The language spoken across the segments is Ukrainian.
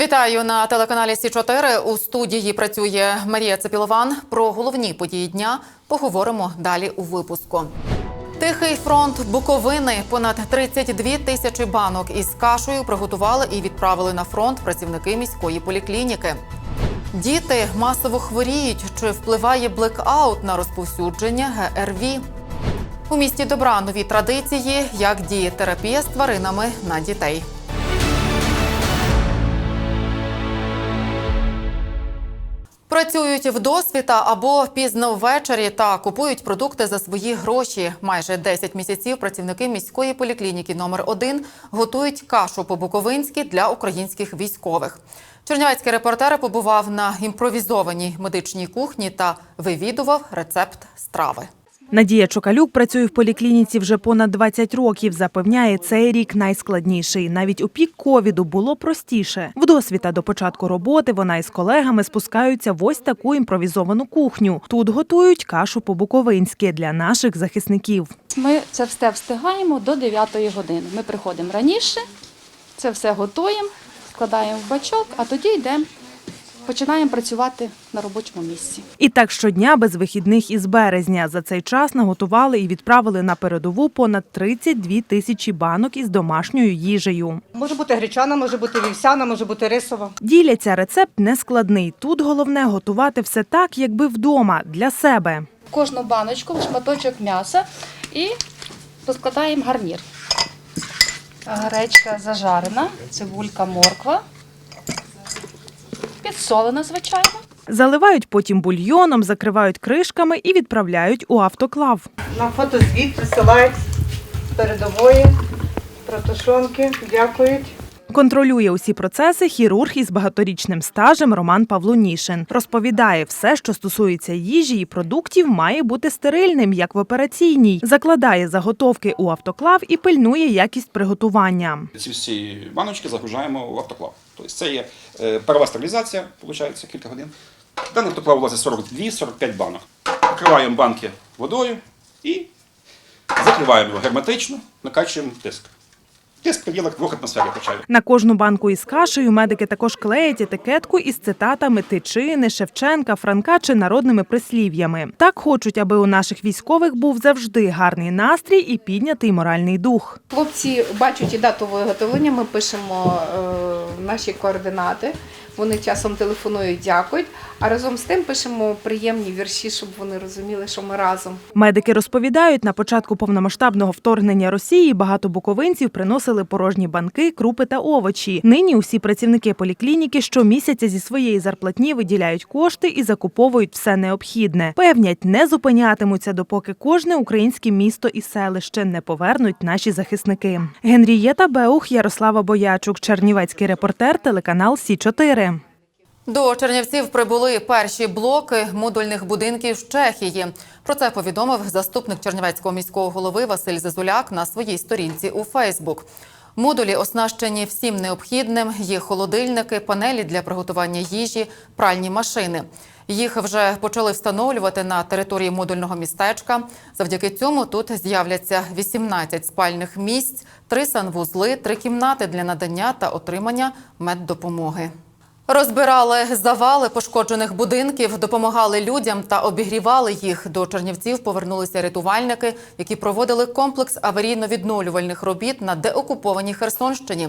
Вітаю на телеканалі Сі 4 У студії працює Марія Цепілован. Про головні події дня поговоримо далі у випуску. Тихий фронт Буковини. Понад 32 тисячі банок із кашею приготували і відправили на фронт працівники міської поліклініки. Діти масово хворіють. Чи впливає блекаут на розповсюдження ГРВІ? У місті Добра нові традиції, як діє терапія з тваринами на дітей. Працюють вдосвіта або пізно ввечері та купують продукти за свої гроші. Майже 10 місяців працівники міської поліклініки номер 1 готують кашу по-буковинськи для українських військових. Чернівецький репортер побував на імпровізованій медичній кухні та вивідував рецепт страви. Надія Чокалюк працює в поліклініці вже понад 20 років. Запевняє, цей рік найскладніший. Навіть у пік ковіду було простіше. Вдосвіта до початку роботи вона із колегами спускаються в ось таку імпровізовану кухню. Тут готують кашу по-буковинськи для наших захисників. Ми це все встигаємо до 9 години. Ми приходимо раніше, це все готуємо, складаємо в бачок, а тоді йдемо, починаємо працювати на робочому місці. І так щодня без вихідних із березня. За цей час наготували і відправили на передову понад 32 тисячі банок із домашньою їжею. Може бути гречана, може бути вівсяна, може бути рисова. Діляться рецепт нескладний. Тут головне готувати все так, якби вдома для себе. Кожну баночку шматочок м'яса і розкладаємо гарнір. Гречка зажарена, цибулька, морква, підсолена, звичайно. Заливають потім бульйоном, закривають кришками і відправляють у автоклав. На фотозвіт присилають з передової протушонки, дякують. Контролює усі процеси хірург із багаторічним стажем Роман Павлунішин. Розповідає, все, що стосується їжі і продуктів, має бути стерильним, як в операційній. Закладає заготовки у автоклав і пильнує якість приготування. Ці всі баночки загружаємо в автоклав. Тобто це є е, парова стерилізація, виходить, кілька годин. Даний автоклав влазить 42-45 банок. Покриваємо банки водою і закриваємо його герметично, накачуємо тиск. Тиск в двох 2 атмосфер качаю. На кожну банку із кашею медики також клеять етикетку із цитатами Тичини, Шевченка, Франка чи народними прислів'ями. Так хочуть, аби у наших військових був завжди гарний настрій і піднятий моральний дух. Хлопці бачать і дату виготовлення, ми пишемо е, наші координати. Вони часом телефонують, дякують. А разом з тим пишемо приємні вірші, щоб вони розуміли, що ми разом. Медики розповідають, на початку повномасштабного вторгнення Росії багато буковинців приносили порожні банки, крупи та овочі. Нині усі працівники поліклініки щомісяця зі своєї зарплатні виділяють кошти і закуповують все необхідне. Певнять, не зупинятимуться, допоки кожне українське місто і селище не повернуть наші захисники. Генрієта Беух, Ярослава Боячук, Чернівецький репортер, телеканал Сі 4 До Чернівців прибули перші блоки модульних будинків з Чехії. Про це повідомив заступник Чернівецького міського голови Василь Зазуляк на своїй сторінці у Фейсбук. Модулі оснащені всім необхідним. Є холодильники, панелі для приготування їжі, пральні машини. Їх вже почали встановлювати на території модульного містечка. Завдяки цьому тут з'являться 18 спальних місць, три санвузли, три кімнати для надання та отримання меддопомоги. Розбирали завали пошкоджених будинків, допомагали людям та обігрівали їх. До Чернівців повернулися рятувальники, які проводили комплекс аварійно-відновлювальних робіт на деокупованій Херсонщині.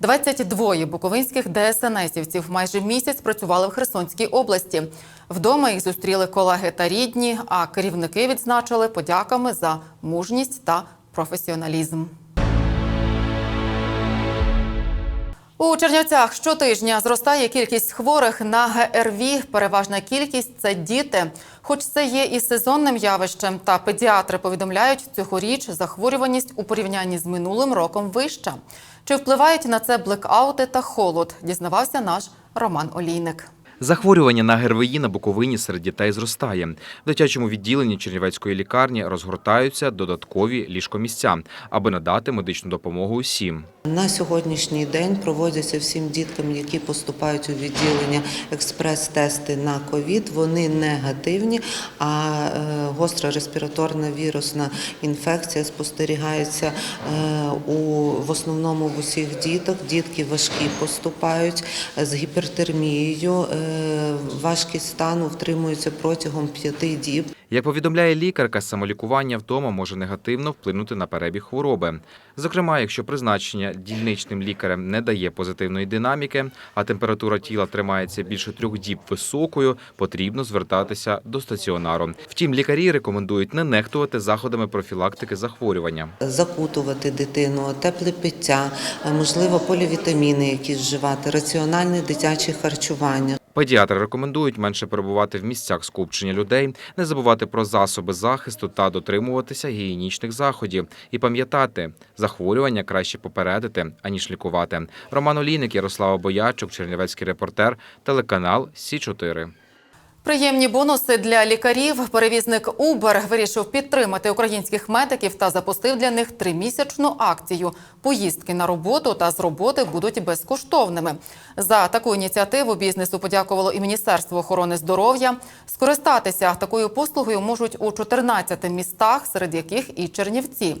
22 буковинських ДСНСівців майже місяць працювали в Херсонській області. Вдома їх зустріли колеги та рідні, а керівники відзначили подяками за мужність та професіоналізм. У Чернівцях щотижня зростає кількість хворих на ГРВІ. Переважна кількість це діти. Хоч це є і сезонним явищем, та педіатри повідомляють, цьогоріч захворюваність у порівнянні з минулим роком вища. Чи впливають на це блекаути та холод? Дізнавався наш Роман Олійник. Захворювання на ГРВІ на Буковині серед дітей зростає. В дитячому відділенні Чернівецької лікарні розгортаються додаткові ліжкомісця, аби надати медичну допомогу усім. На сьогоднішній день проводяться всім діткам, які поступають у відділення експрес-тести на ковід. Вони негативні, а е, гостра респіраторна вірусна інфекція спостерігається е, у в основному в усіх діток. Дітки важкі поступають з гіпертермією. е, Важкість стану втримується протягом п'яти діб. Як повідомляє лікарка, самолікування вдома може негативно вплинути на перебіг хвороби. Зокрема, якщо призначення дільничним лікарем не дає позитивної динаміки, а температура тіла тримається більше трьох діб високою, потрібно звертатися до стаціонару. Втім, лікарі рекомендують не нехтувати заходами профілактики захворювання. закутувати дитину, тепле пиття, можливо, полівітаміни якісь вживати, раціональне дитяче харчування. Педіатри рекомендують менше перебувати в місцях скупчення людей, не забувати про засоби захисту та дотримуватися гігієнічних заходів. І пам'ятати, захворювання краще попередити, аніж лікувати. Роман Олійник, Ярослава Боячук, Чернівецький репортер, телеканал Сі 4 Приємні бонуси для лікарів. Перевізник Uber вирішив підтримати українських медиків та запустив для них тримісячну акцію. Поїздки на роботу та з роботи будуть безкоштовними. За таку ініціативу бізнесу подякувало і Міністерство охорони здоров'я. Скористатися такою послугою можуть у 14 містах, серед яких і Чернівці.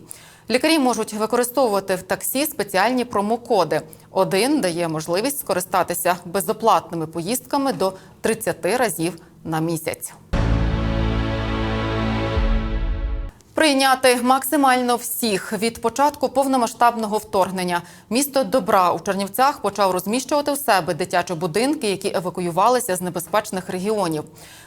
Лікарі можуть використовувати в таксі спеціальні промокоди. Один дає можливість скористатися безоплатними поїздками до 30 разів на місяць. Прийняти максимально всіх від початку повномасштабного вторгнення. Місто Добра у Чернівцях почав розміщувати в себе дитячі будинки, які евакуювалися з небезпечних регіонів.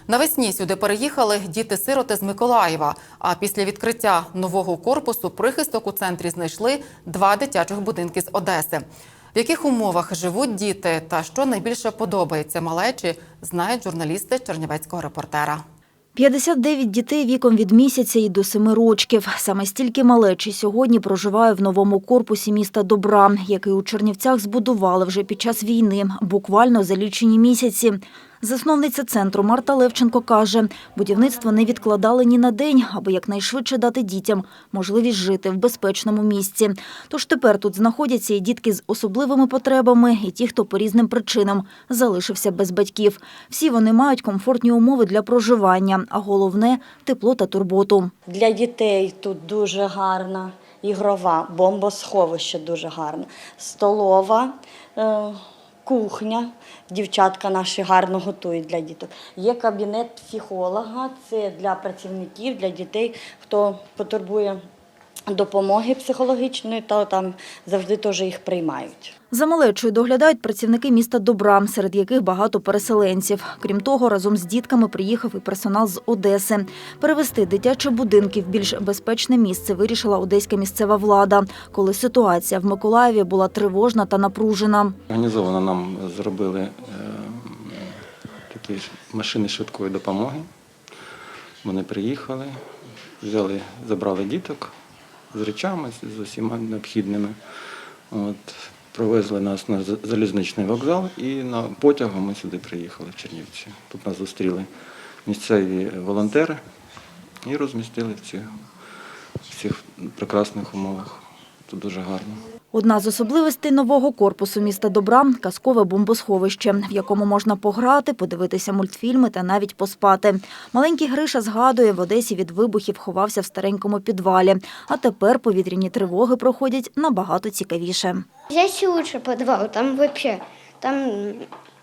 Навесні сюди переїхали діти-сироти з Миколаєва. А після відкриття нового корпусу прихисток у центрі знайшли два дитячих будинки з Одеси. В яких умовах живуть діти та що найбільше подобається малечі, знають журналісти Чернівецького репортера. 59 дітей віком від місяця і до семи рочків. Саме стільки малечі сьогодні проживає в новому корпусі міста Добра, який у Чернівцях збудували вже під час війни, буквально за лічені місяці. Засновниця центру Марта Левченко каже, будівництво не відкладали ні на день, аби якнайшвидше дати дітям можливість жити в безпечному місці. Тож тепер тут знаходяться і дітки з особливими потребами, і ті, хто по різним причинам залишився без батьків. Всі вони мають комфортні умови для проживання, а головне тепло та турботу. Для дітей тут дуже гарна ігрова, бомбосховище дуже гарне, столова, е, кухня. Дівчатка наші гарно готують для діток. Є кабінет психолога, це для працівників, для дітей, хто потребує допомоги психологічної, то там завжди теж їх приймають. За малечою доглядають працівники міста Добра, серед яких багато переселенців. Крім того, разом з дітками приїхав і персонал з Одеси. Перевести дитячі будинки в більш безпечне місце вирішила одеська місцева влада, коли ситуація в Миколаєві була тривожна та напружена. Організовано нам зробили е, такі машини швидкої допомоги. Вони приїхали, взяли, забрали діток з речами, з усіма необхідними. От, провезли нас на залізничний вокзал і на потягом ми сюди приїхали в Чернівці. Тут нас зустріли місцеві волонтери і розмістили в цих, в цих прекрасних умовах. Тут дуже гарно. Одна з особливостей нового корпусу міста Добра – казкове бомбосховище, в якому можна пограти, подивитися мультфільми та навіть поспати. Маленький Гриша згадує, в Одесі від вибухів ховався в старенькому підвалі. А тепер повітряні тривоги проходять набагато цікавіше. Здесь лучше подвал, там вообще, там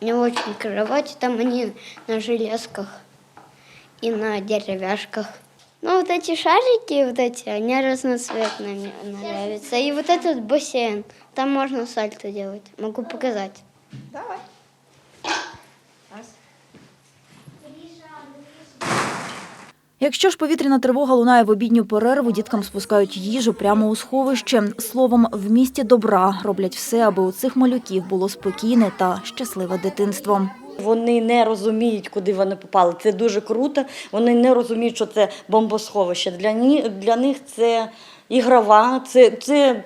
не очень кровати, там они на железках и на деревяшках. Ну, вот эти шарики, вот эти, они разноцветные мне нравятся. И вот этот бассейн, там можно сальто делать. Могу показать. Якщо ж повітряна тривога лунає в обідню перерву, діткам спускають їжу прямо у сховище. Словом, в місті добра роблять все, аби у цих малюків було спокійне та щасливе дитинство. Вони не розуміють, куди вони попали. Це дуже круто. Вони не розуміють, що це бомбосховище. Для, для них це ігрова, це, це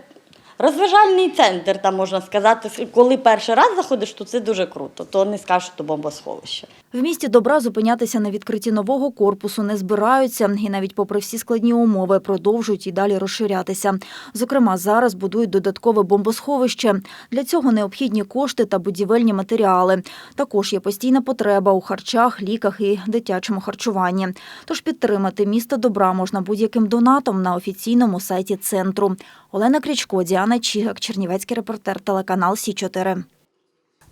розважальний центр, там можна сказати. Коли перший раз заходиш, то це дуже круто. То не скажеш, що бомбосховище. В місті добра зупинятися на відкритті нового корпусу не збираються і навіть попри всі складні умови продовжують і далі розширятися. Зокрема, зараз будують додаткове бомбосховище. Для цього необхідні кошти та будівельні матеріали. Також є постійна потреба у харчах, ліках і дитячому харчуванні. Тож підтримати місто добра можна будь-яким донатом на офіційному сайті центру. Олена Крічко, Діана Чігак, Чернівецький репортер, телеканал Сі 4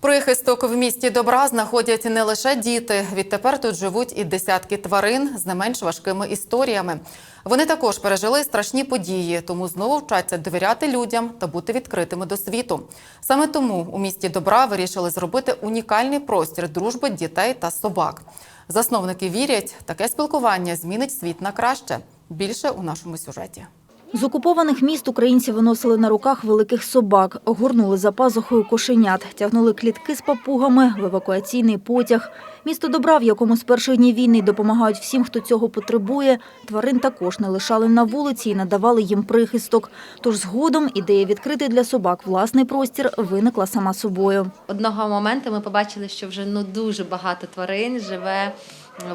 Прихисток в місті добра знаходять не лише діти. Відтепер тут живуть і десятки тварин з не менш важкими історіями. Вони також пережили страшні події, тому знову вчаться довіряти людям та бути відкритими до світу. Саме тому у місті добра вирішили зробити унікальний простір дружби дітей та собак. Засновники вірять, таке спілкування змінить світ на краще. Більше у нашому сюжеті. З окупованих міст українці виносили на руках великих собак, горнули за пазухою кошенят, тягнули клітки з папугами в евакуаційний потяг. Місто добра, в якому з перших днів війни допомагають всім, хто цього потребує. Тварин також не лишали на вулиці і надавали їм прихисток. Тож згодом ідея відкрити для собак власний простір виникла сама собою. Одного моменту ми побачили, що вже ну дуже багато тварин живе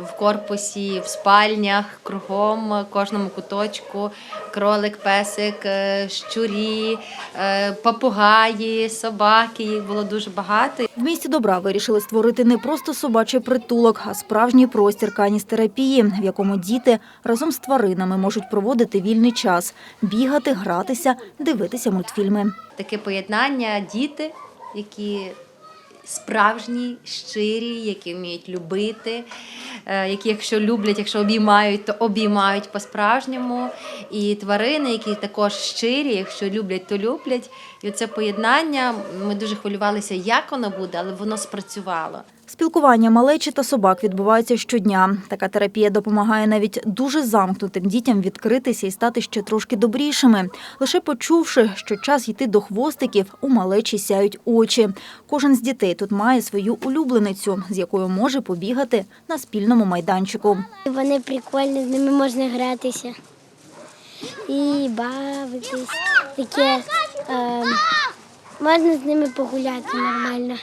в корпусі, в спальнях, кругом, кожному куточку, кролик, песик, е, щурі, е, папугаї, собаки. Їх було дуже багато. В місті добра вирішили створити не просто собачий притулок, а справжній простір каністерапії, в якому діти разом з тваринами можуть проводити вільний час, бігати, гратися, дивитися мультфільми. Таке поєднання діти, які справжні, щирі, які вміють любити, е, які, якщо люблять, якщо обіймають, то обіймають по-справжньому. І тварини, які також щирі, якщо люблять, то люблять. І це поєднання. Ми дуже хвилювалися, як воно буде, але воно спрацювало. Спілкування малечі та собак відбувається щодня. Така терапія допомагає навіть дуже замкнутим дітям відкритися і стати ще трошки добрішими. Лише почувши, що час йти до хвостиків, у малечі сяють очі. Кожен з дітей тут має свою улюбленицю, з якою може побігати на спільному майданчику. Вони прикольні, з ними можна гратися і бавитись. Таке е, можна з ними погуляти нормально.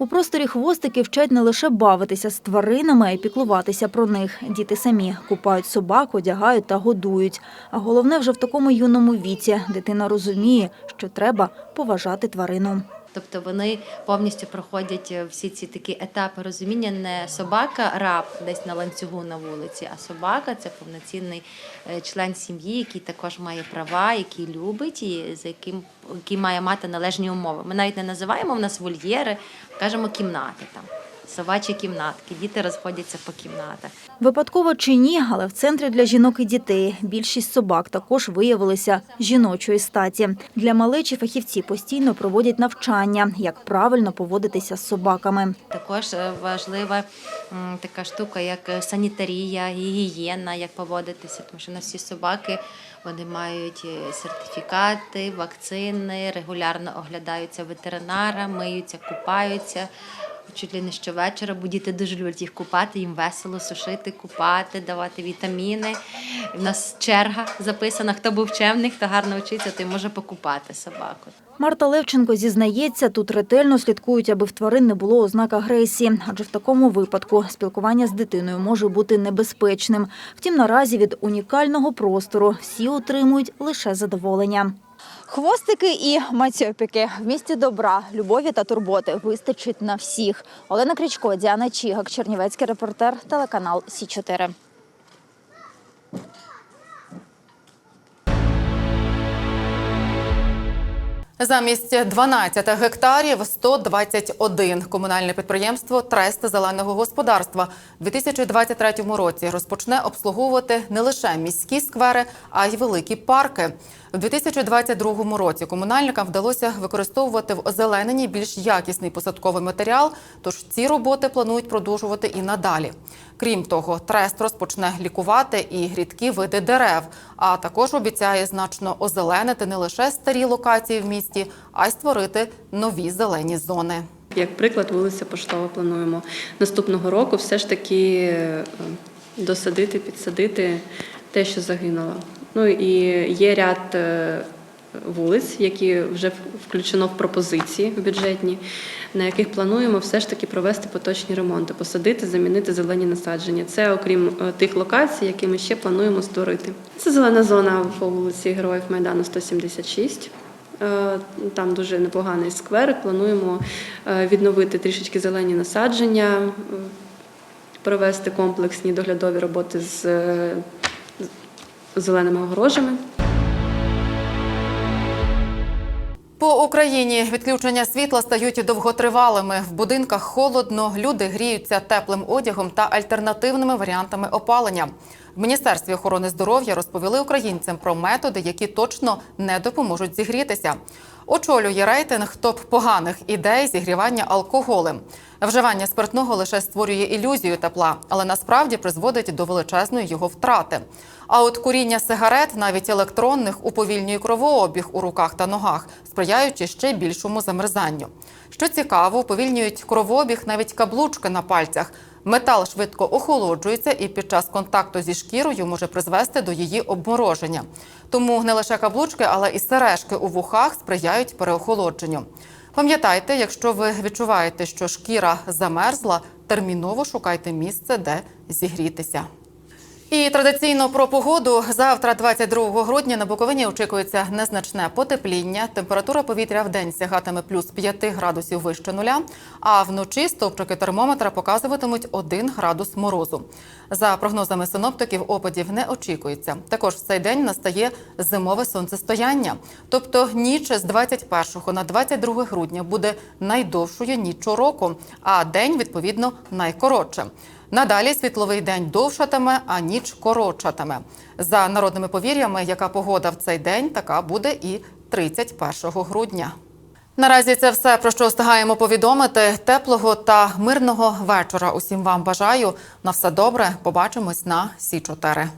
У просторі хвостики вчать не лише бавитися з тваринами, а й піклуватися про них. Діти самі купають собак, одягають та годують. А головне, вже в такому юному віці дитина розуміє, що треба поважати тварину. Тобто вони повністю проходять е, всі ці такі етапи розуміння. Не собака раб десь на ланцюгу на вулиці, а собака це повноцінний е, член сім'ї, який також має права, який любить і за яким який має мати належні умови. Ми навіть не називаємо в нас вольєри, кажемо кімнати там. Собачі кімнатки, діти розходяться по кімнатах. Випадково чи ні, але в центрі для жінок і дітей більшість собак також виявилися жіночої статі. Для малечі фахівці постійно проводять навчання, як правильно поводитися з собаками. Також е, важлива така штука, як е, санітарія, гігієна, як поводитися, тому що у нас всі собаки вони мають е, сертифікати, вакцини, регулярно оглядаються ветеринара, миються, купаються. Чуть ли не щовечора, бо діти дуже люблять їх купати, їм весело сушити, купати, давати вітаміни. У нас черга записана, хто був чемний, хто гарно вчиться, той може покупати собаку. Марта Левченко зізнається, тут ретельно слідкують, аби в тварин не було ознак агресії, адже в такому випадку спілкування з дитиною може бути небезпечним. Втім, наразі від унікального простору всі отримують лише задоволення. Хвостики і мацьопіки. В місті добра, любові та турботи. Вистачить на всіх. Олена Крічко, Діана Чігак, Чернівецький репортер, телеканал Сі 4 Замість 12 гектарів 121. Комунальне підприємство Трест зеленого господарства у 2023 році розпочне обслуговувати не лише міські сквери, а й великі парки. У 2022 році комунальникам вдалося використовувати в озелененні більш якісний посадковий матеріал, тож ці роботи планують продовжувати і надалі. Крім того, трест розпочне лікувати і рідкі види дерев, а також обіцяє значно озеленити не лише старі локації в місті, а й створити нові зелені зони. Як приклад, вулиця Поштова плануємо наступного року все ж таки е, досадити, підсадити те, що загинуло. Ну і є ряд е, вулиць, які вже включено в пропозиції бюджетні, на яких плануємо все ж таки провести поточні ремонти, посадити, замінити зелені насадження. Це окрім е, тих локацій, які ми ще плануємо створити. Це зелена зона по вулиці Героїв Майдану 176. Е, Там дуже непоганий сквер. Плануємо е, відновити трішечки зелені насадження, провести комплексні доглядові роботи з зеленими огорожами. По Україні відключення світла стають довготривалими. В будинках холодно, люди гріються теплим одягом та альтернативними варіантами опалення. В Міністерстві охорони здоров'я розповіли українцям про методи, які точно не допоможуть зігрітися. Очолює рейтинг топ поганих ідей зігрівання алкоголем. Вживання спиртного лише створює ілюзію тепла, але насправді призводить до величезної його втрати. А от куріння сигарет, навіть електронних, уповільнює кровообіг у руках та ногах, сприяючи ще більшому замерзанню. Що цікаво, уповільнюють кровообіг навіть каблучки на пальцях. Метал швидко охолоджується і під час контакту зі шкірою може призвести до її обмороження. Тому не лише каблучки, але і сережки у вухах сприяють переохолодженню. Пам'ятайте, якщо ви відчуваєте, що шкіра замерзла, терміново шукайте місце, де зігрітися. І традиційно про погоду. Завтра, 22 грудня, на Буковині очікується незначне потепління. Температура повітря в день сягатиме плюс 5 градусів вище нуля, а вночі стовпчики термометра показуватимуть 1 градус морозу. За прогнозами синоптиків, опадів не очікується. Також в цей день настає зимове сонцестояння. Тобто ніч з 21 на 22 грудня буде найдовшою ніччю року, а день, відповідно, найкоротшим. Надалі світловий день довшатиме, а ніч коротшатиме. За народними повір'ями, яка погода в цей день, така буде і 31 грудня. Наразі це все про що встигаємо повідомити. Теплого та мирного вечора. Усім вам бажаю. На все добре. Побачимось на Сі 4